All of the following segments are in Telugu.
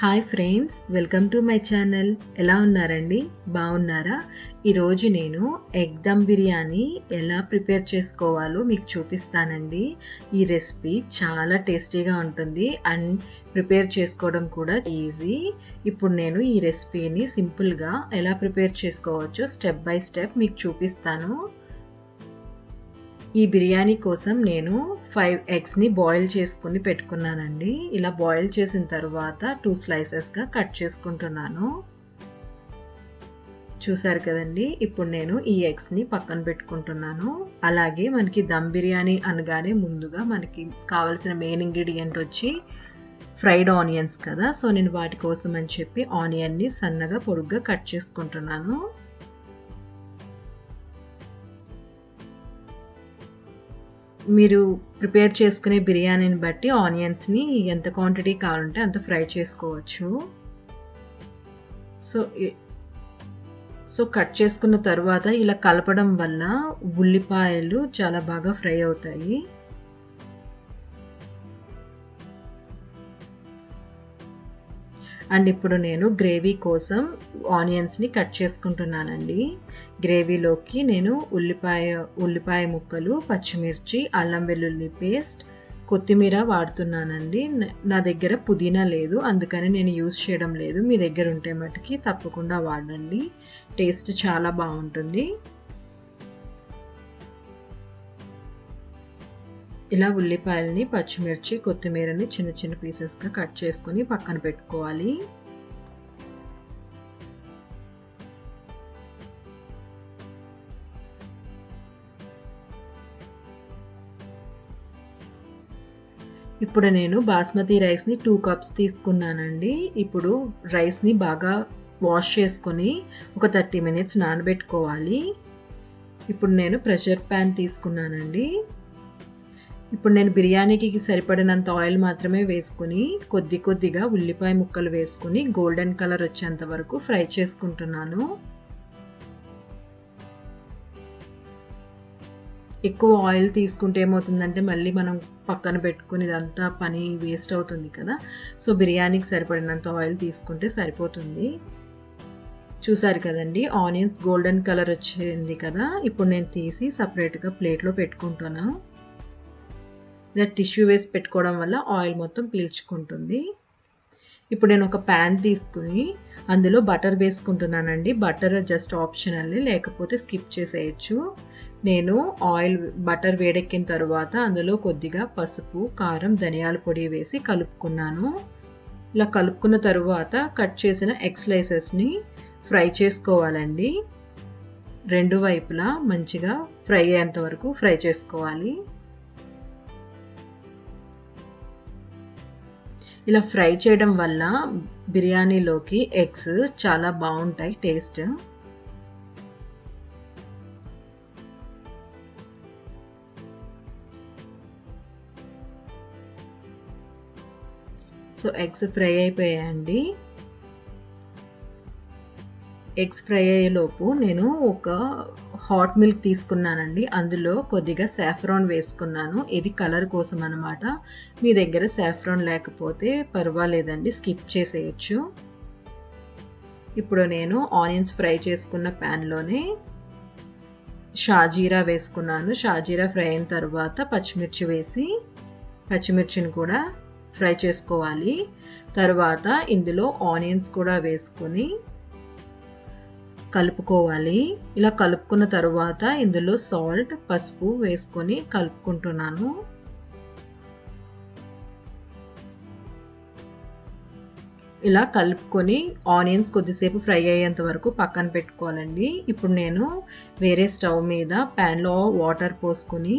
Hi friends welcome to my channel ఎలా ఉన్నారండి? బాగున్నారా? ఈరోజు నేను ఎగ్ దమ్ బిర్యానీ ఎలా ప్రిపేర్ చేసుకోవాలో మీకు చూపిస్తానండి. ఈ రెసిపీ చాలా టేస్టీగా ఉంటుంది అండ్ ప్రిపేర్ చేసుకోవడం కూడా ఈజీ. ఇప్పుడు నేను ఈ రెసిపీని సింపుల్గా ఎలా ప్రిపేర్ చేసుకోవచ్చో స్టెప్ బై స్టెప్ మీకు చూపిస్తాను. ఈ బిర్యానీ కోసం నేను ఫైవ్ ఎగ్స్ని బాయిల్ చేసుకుని పెట్టుకున్నానండి. ఇలా బాయిల్ చేసిన తర్వాత టూ స్లైసెస్గా కట్ చేసుకుంటున్నాను. చూసారు కదండి? ఇప్పుడు నేను ఈ ఎగ్స్ని పక్కన పెట్టుకుంటున్నాను. అలాగే మనకి దమ్ బిర్యానీ అనగానే ముందుగా మనకి కావాల్సిన మెయిన్ ఇంగ్రీడియంట్ వచ్చి ఫ్రైడ్ ఆనియన్స్ కదా. సో నేను వాటి కోసం అని చెప్పి ఆనియన్ని సన్నగా పొడుగ్గా కట్ చేసుకుంటున్నాను. మీరు ప్రిపేర్ చేసుకునే బిర్యానీని బట్టి ఆనియన్స్ని ఎంత క్వాంటిటీ కావాలంటే అంత ఫ్రై చేసుకోవచ్చు. సో సో కట్ చేసుకున్న తర్వాత ఇలా కలపడం వల్ల ఉల్లిపాయలు చాలా బాగా ఫ్రై అవుతాయి. అండ్ ఇప్పుడు నేను గ్రేవీ కోసం ఆనియన్స్ని కట్ చేసుకుంటున్నానండి. గ్రేవీలోకి నేను ఉల్లిపాయ ఉల్లిపాయ ముక్కలు పచ్చిమిర్చి అల్లం వెల్లుల్లి పేస్ట్ కొత్తిమీర వాడుతున్నానండి. నా దగ్గర పుదీనా లేదు అందుకని నేను యూజ్ చేయడం లేదు. మీ దగ్గర ఉంటే మటుకి తప్పకుండా వాడండి. టేస్ట్ చాలా బాగుంటుంది. ఇలా ఉల్లిపాయలని పచ్చిమిర్చి కొత్తిమీరని చిన్న చిన్న పీసెస్గా కట్ చేసుకొని పక్కన పెట్టుకోవాలి. ఇప్పుడు నేను బాస్మతి రైస్ని టూ కప్స్ తీసుకున్నానండి. ఇప్పుడు రైస్ని బాగా వాష్ చేసుకొని ఒక థర్టీ మినిట్స్ నానబెట్టుకోవాలి. ఇప్పుడు నేను ప్రెషర్ ప్యాన్ తీసుకున్నానండి. ఇప్పుడు నేను బిర్యానీకి సరిపడినంత ఆయిల్ మాత్రమే వేసుకుని కొద్ది కొద్దిగా ఉల్లిపాయ ముక్కలు వేసుకుని గోల్డెన్ కలర్ వచ్చేంత వరకు ఫ్రై చేసుకుంటున్నాను. ఎక్కువ ఆయిల్ తీసుకుంటే ఏమవుతుందంటే మళ్ళీ మనం పక్కన పెట్టుకుని ఇదంతా పని వేస్ట్ అవుతుంది కదా. సో బిర్యానీకి సరిపడినంత ఆయిల్ తీసుకుంటే సరిపోతుంది. చూసారు కదండి ఆనియన్స్ గోల్డెన్ కలర్ వచ్చింది కదా. ఇప్పుడు నేను తీసి సపరేట్గా ప్లేట్లో పెట్టుకుంటున్నాను ఇలా టిష్యూ వేసి పెట్టుకోవడం వల్ల ఆయిల్ మొత్తం పీల్చుకుంటుంది. ఇప్పుడు నేను ఒక ప్యాన్ తీసుకుని అందులో బటర్ వేసుకుంటున్నానండి. బటర్ జస్ట్ ఆప్షనల్ లేకపోతే స్కిప్ చేసేయచ్చు. నేను ఆయిల్ బటర్ వేడెక్కిన తర్వాత అందులో కొద్దిగా పసుపు కారం ధనియాల పొడి వేసి కలుపుకున్నాను. ఇలా కలుపుకున్న తరువాత కట్ చేసిన ఎగ్ స్లైసెస్ని ఫ్రై చేసుకోవాలండి. రెండు వైపులా మంచిగా ఫ్రై అయ్యేంత వరకు ఫ్రై చేసుకోవాలి. ఇలా ఫ్రై చేయడం వల్ల బిర్యానీలోకి ఎగ్స్ చాలా బాగుంటాయి టేస్ట్. సో ఎగ్స్ ఫ్రై అయిపోయాయండి. ఎగ్స్ ఫ్రై అయ్యేలోపు నేను ఒక హాట్ మిల్క్ తీసుకున్నానండి. అందులో కొద్దిగా సాఫ్రాన్ వేసుకున్నాను. ఇది కలర్ కోసం అనమాట మీ దగ్గర సాఫ్రాన్ లేకపోతే పర్వాలేదండి. స్కిప్ చేసేయచ్చు. ఇప్పుడు నేను ఆనియన్స్ ఫ్రై చేసుకున్న ప్యాన్లోనే షాజీరా వేసుకున్నాను. షాజీరా ఫ్రై అయిన తర్వాత పచ్చిమిర్చి వేసి పచ్చిమిర్చిని కూడా ఫ్రై చేసుకోవాలి. తర్వాత ఇందులో ఆనియన్స్ కూడా వేసుకొని కలుపుకోవాలి. ఇలా కలుపుకున్న తర్వాత ఇందులో సాల్ట్ పసుపు వేసుకొని కలుపుకుంటున్నాను. ఇలా కలుపుకొని ఆనియన్స్ కొద్దిసేపు ఫ్రై అయ్యేంత వరకు పక్కన పెట్టుకోవాలండి. ఇప్పుడు నేను వేరే స్టవ్ మీద ప్యాన్లో వాటర్ పోసుకొని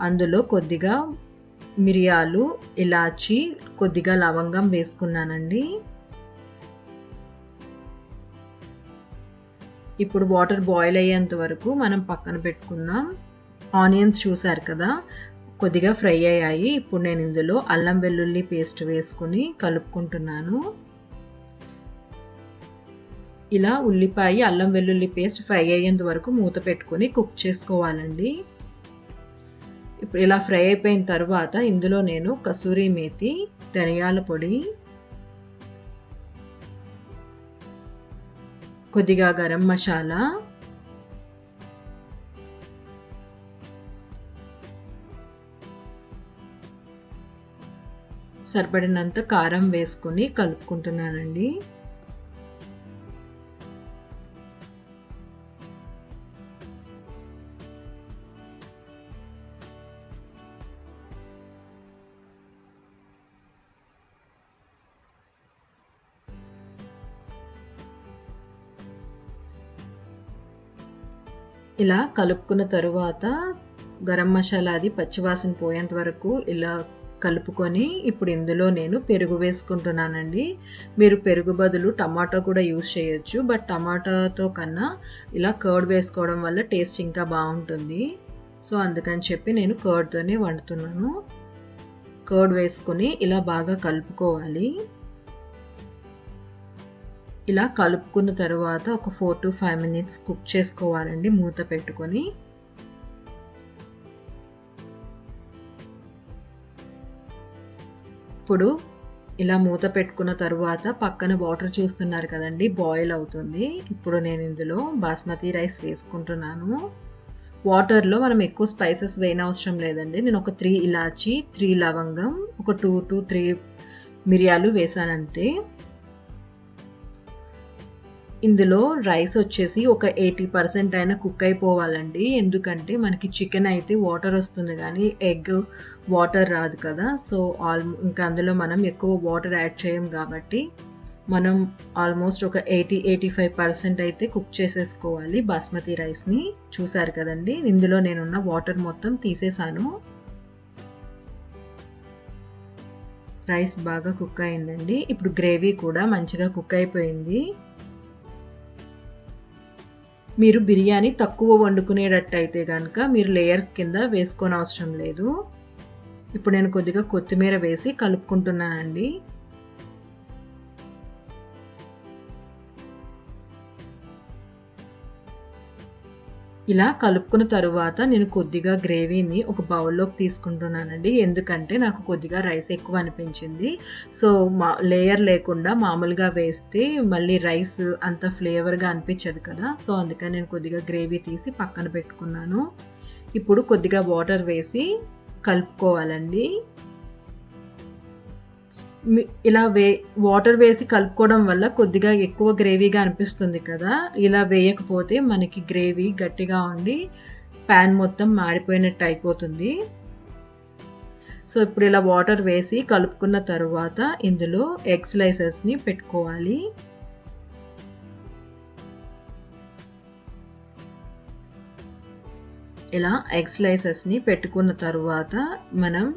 అందులో కొద్దిగా మిరియాలు ఇలాచి కొద్దిగా లవంగం వేసుకున్నానండి. ఇప్పుడు వాటర్ బాయిల్ అయ్యేంత వరకు మనం పక్కన పెట్టుకుందాం ఆనియన్స్ చూసారు కదా కొద్దిగా ఫ్రై అయ్యాయి. ఇప్పుడు నేను ఇందులో అల్లం వెల్లుల్లి పేస్ట్ వేసుకుని కలుపుకుంటున్నాను. ఇలా ఉల్లిపాయ అల్లం వెల్లుల్లి పేస్ట్ ఫ్రై అయ్యేంత వరకు మూత పెట్టుకొని కుక్ చేసుకోవాలండి. ఇప్పుడు ఇలా ఫ్రై అయిపోయిన తర్వాత ఇందులో నేను కసూరి మేతి ధనియాల పొడి కొద్దిగా గరం మసాలా. సరిపడినంత కారం వేసుకొని కలుపుకుంటున్నానండి. ఇలా కలుపుకున్న తరువాత గరం మసాలా అది పచ్చివాసన పోయేంత వరకు ఇలా కలుపుకొని ఇప్పుడు ఇందులో నేను పెరుగు వేసుకుంటున్నానండి. మీరు పెరుగు బదులు టమాటో కూడా యూస్ చేయొచ్చు బట్ టమాటాతో కన్నా ఇలా కర్డ్ వేసుకోవడం వల్ల టేస్ట్ ఇంకా బాగుంటుంది. సో అందుకని చెప్పి నేను కర్డ్తోనే వండుతున్నాను. కర్డ్ వేసుకొని ఇలా బాగా కలుపుకోవాలి. ఇలా కలుపుకున్న తర్వాత ఒక four to five minutes cook చేసుకోవాలండి మూత పెట్టుకొని. ఇప్పుడు ఇలా మూత పెట్టుకున్న తర్వాత పక్కన వాటర్ చూస్తున్నారు కదండి బాయిల్ అవుతుంది. ఇప్పుడు నేను ఇందులో బాస్మతి రైస్ వేసుకుంటున్నాను. వాటర్లో మనం ఎక్కువ స్పైసెస్ వేయనవసరం లేదండి. నేను ఒక త్రీ ఇలాచి త్రీ లవంగం ఒక టూ టు త్రీ మిరియాలు వేసానంతే. ఇందులో రైస్ వచ్చేసి ఒక ఎయిటీ పర్సెంట్ అయినా కుక్ అయిపోవాలండి. ఎందుకంటే మనకి చికెన్ అయితే వాటర్ వస్తుంది కానీ ఎగ్ వాటర్ రాదు కదా. సో ఆల్ ఇంకా అందులో మనం ఎక్కువ వాటర్ యాడ్ చేయం కాబట్టి మనం ఆల్మోస్ట్ ఒక ఎయిటీ ఎయిటీ ఫైవ్ పర్సెంట్ అయితే కుక్ చేసేసుకోవాలి బాస్మతి రైస్ని. చూసారు కదండి ఇందులో నేనున్న వాటర్ మొత్తం తీసేసాను. రైస్ బాగా కుక్ అయిందండి. ఇప్పుడు గ్రేవీ కూడా మంచిగా కుక్ అయిపోయింది. మీరు బిర్యానీ తక్కువ వండుకునేటట్టయితే కనుక మీరు లేయర్స్ కింద వేసుకోని అవసరం లేదు. ఇప్పుడు నేను కొద్దిగా కొత్తిమీర వేసి కలుపుకుంటున్నానండి. ఇలా కలుపుకున్న తరువాత నేను కొద్దిగా గ్రేవీని ఒక బౌల్లోకి తీసుకుంటున్నానండి. ఎందుకంటే నాకు కొద్దిగా రైస్ ఎక్కువ అనిపించింది. సో మా లేయర్ లేకుండా మామూలుగా వేస్తే మళ్ళీ రైస్ అంత ఫ్లేవర్గా అనిపించదు కదా. సో అందుకని నేను కొద్దిగా గ్రేవీ తీసి పక్కన పెట్టుకున్నాను. ఇప్పుడు కొద్దిగా వాటర్ వేసి కలుపుకోవాలండి. ఇలా వే వాటర్ వేసి కలుపుకోవడం వల్ల కొద్దిగా ఎక్కువ గ్రేవీగా అనిపిస్తుంది కదా. ఇలా వేయకపోతే మనకి గ్రేవీ గట్టిగా ఉండి ప్యాన్ మొత్తం మాడిపోయినట్టు అయిపోతుంది. సో ఇప్పుడు ఇలా వాటర్ వేసి కలుపుకున్న తర్వాత ఇందులో ఎగ్ స్లైసెస్ని పెట్టుకోవాలి. ఇలా ఎగ్ స్లైసెస్ని పెట్టుకున్న తర్వాత మనం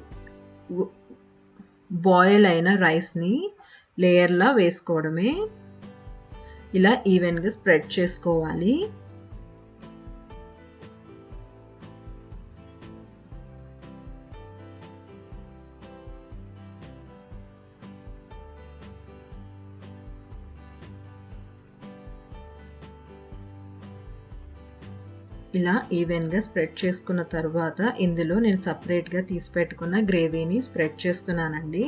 బాయిల్ అయిన రైస్ని లేయర్లా వేసుకోవడమే. ఇలా ఈవెన్గా స్ప్రెడ్ చేసుకోవాలి. ఇలా ఈవెన్గా స్ప్రెడ్ చేసుకున్న తర్వాత ఇందులో నేను సపరేట్గా తీసి పెట్టుకున్న గ్రేవీని స్ప్రెడ్ చేస్తున్నానండి.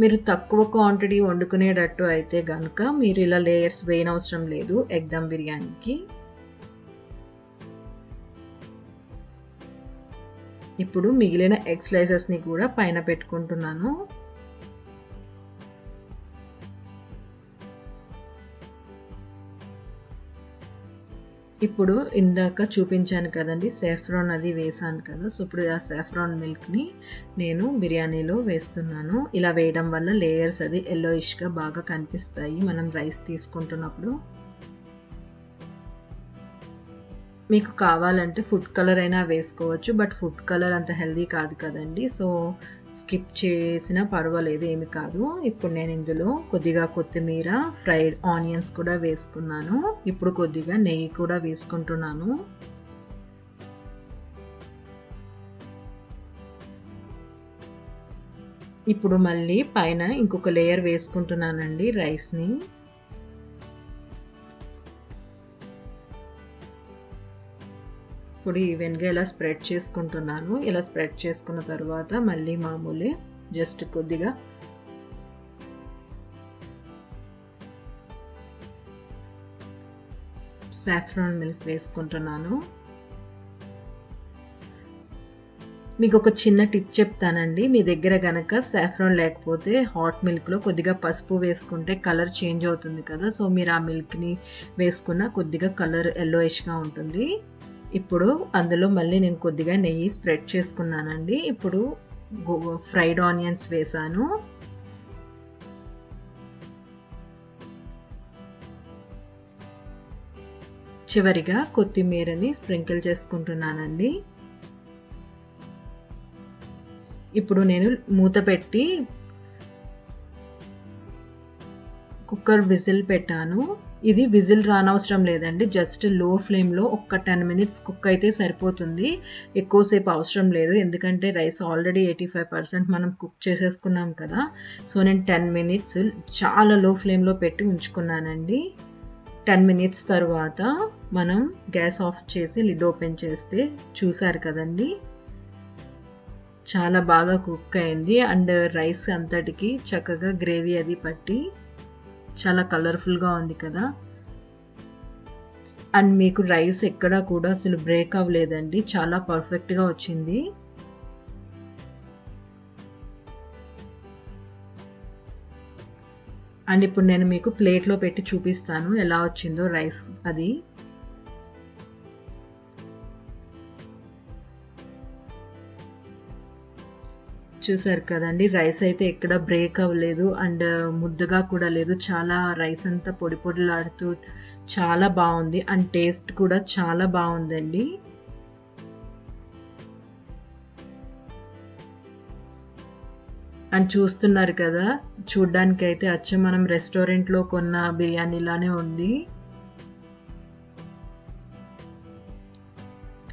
మీరు తక్కువ క్వాంటిటీ వండుకునేటట్టు అయితే కనుక మీరు ఇలా లేయర్స్ వేయనవసరం లేదు ఎగ్ దమ్ బిర్యానీకి. ఇప్పుడు మిగిలిన ఎగ్ స్లైసెస్ని కూడా పైన పెట్టుకుంటున్నాను. ఇప్పుడు ఇందాక చూపించాను కదండి సాఫ్రాన్ అది వేసాను కదా. సో ఇప్పుడు ఆ సాఫ్రాన్ మిల్క్ని నేను బిర్యానీలో వేస్తున్నాను. ఇలా వేయడం వల్ల లేయర్స్ అది ఎల్లోయిష్గా బాగా కనిపిస్తాయి. మనం రైస్ తీసుకుంటున్నప్పుడు. మీకు కావాలంటే ఫుడ్ కలర్ అయినా వేసుకోవచ్చు బట్ ఫుడ్ కలర్ అంత హెల్దీ కాదు కదండి. సో స్కిప్ చేసినా పర్వాలేదు ఏమి కాదు. ఇప్పుడు నేను ఇందులో కొద్దిగా కొత్తిమీర ఫ్రైడ్ ఆనియన్స్ కూడా వేసుకున్నాను. ఇప్పుడు కొద్దిగా నెయ్యి కూడా వేసుకుంటున్నాను. ఇప్పుడు మళ్ళీ పైన ఇంకొక లేయర్ వేసుకుంటున్నానండి రైస్ని పొడి ఈవెన్గా ఇలా స్ప్రెడ్ చేసుకుంటున్నాను. ఇలా స్ప్రెడ్ చేసుకున్న తర్వాత మళ్ళీ మామూలే జస్ట్ కొద్దిగా. సాఫ్రాన్ మిల్క్ వేసుకుంటున్నాను. మీకు ఒక చిన్న టిప్ చెప్తానండి. మీ దగ్గర గనక సాఫ్రాన్ లేకపోతే హాట్ మిల్క్లో కొద్దిగా పసుపు వేసుకుంటే కలర్ చేంజ్ అవుతుంది కదా. సో మీరు ఆ మిల్క్ని వేసుకున్న కొద్దిగా కలర్ ఎల్లోయిష్గా ఉంటుంది. ఇప్పుడు అందులో మళ్ళీ నేను కొద్దిగా నెయ్యి స్ప్రెడ్ చేసుకున్నానండి. ఇప్పుడు ఫ్రైడ్ ఆనియన్స్ వేసాను. చివరిగా కొత్తిమీరని స్ప్రింకిల్ చేసుకుంటున్నానండి. ఇప్పుడు నేను మూత పెట్టి కుక్కర్ విజిల్ పెట్టాను. ఇది విజిల్ రానవసరం లేదండి. జస్ట్లో ఫ్లేమ్లో ఒక్క టెన్ మినిట్స్ కుక్ అయితే సరిపోతుంది. ఎక్కువసేపు అవసరం లేదు. ఎందుకంటే rice already eighty five percent మనం కుక్ చేసేసుకున్నాం కదా. సో నేను టెన్ మినిట్స్ చాలా లో ఫ్లేమ్లో పెట్టి ఉంచుకున్నానండి. టెన్ మినిట్స్ తర్వాత మనం గ్యాస్ ఆఫ్ చేసి లిడ్ ఓపెన్ చేస్తే చూసారు కదండి. చాలా బాగా కుక్ అయింది. అండ్ రైస్ అంతటికి చక్కగా గ్రేవీ అది పట్టి చాలా కలర్ఫుల్గా ఉంది కదా. అండ్ మీకు రైస్ ఎక్కడా కూడా అసలు బ్రేక్ అవ్వలేదండి. చాలా పర్ఫెక్ట్గా వచ్చింది. అండ్ ఇప్పుడు నేను మీకు ప్లేట్లో పెట్టి చూపిస్తాను ఎలా వచ్చిందో రైస్ అది. చూసారు కదండి రైస్ అయితే ఎక్కడ బ్రేక్ అవ్వలేదు అండ్ ముద్దగా కూడా లేదు. చాలా రైస్ అంతా పొడి పొడిలాడుతూ చాలా బాగుంది అండ్ టేస్ట్ కూడా చాలా బాగుందండి. అండ్ చూస్తున్నారు కదా చూడ్డానికైతే అయితే అచ్చం మనం రెస్టారెంట్లో కొన్న బిర్యానీలానే ఉంది.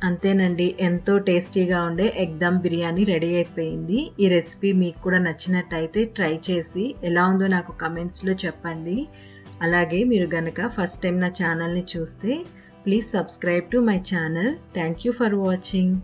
అంతేనండి ఎంతో టేస్టీగా ఉండే ఎగ్ దమ్ బిర్యానీ రెడీ అయిపోయింది. ఈ రెసిపీ మీకు కూడా నచ్చినట్టయితే ట్రై చేసి ఎలా ఉందో నాకు కమెంట్స్లో చెప్పండి. అలాగే మీరు గనక ఫస్ట్ టైం నా ఛానల్ని చూస్తే please subscribe to my channel. Thank you for watching.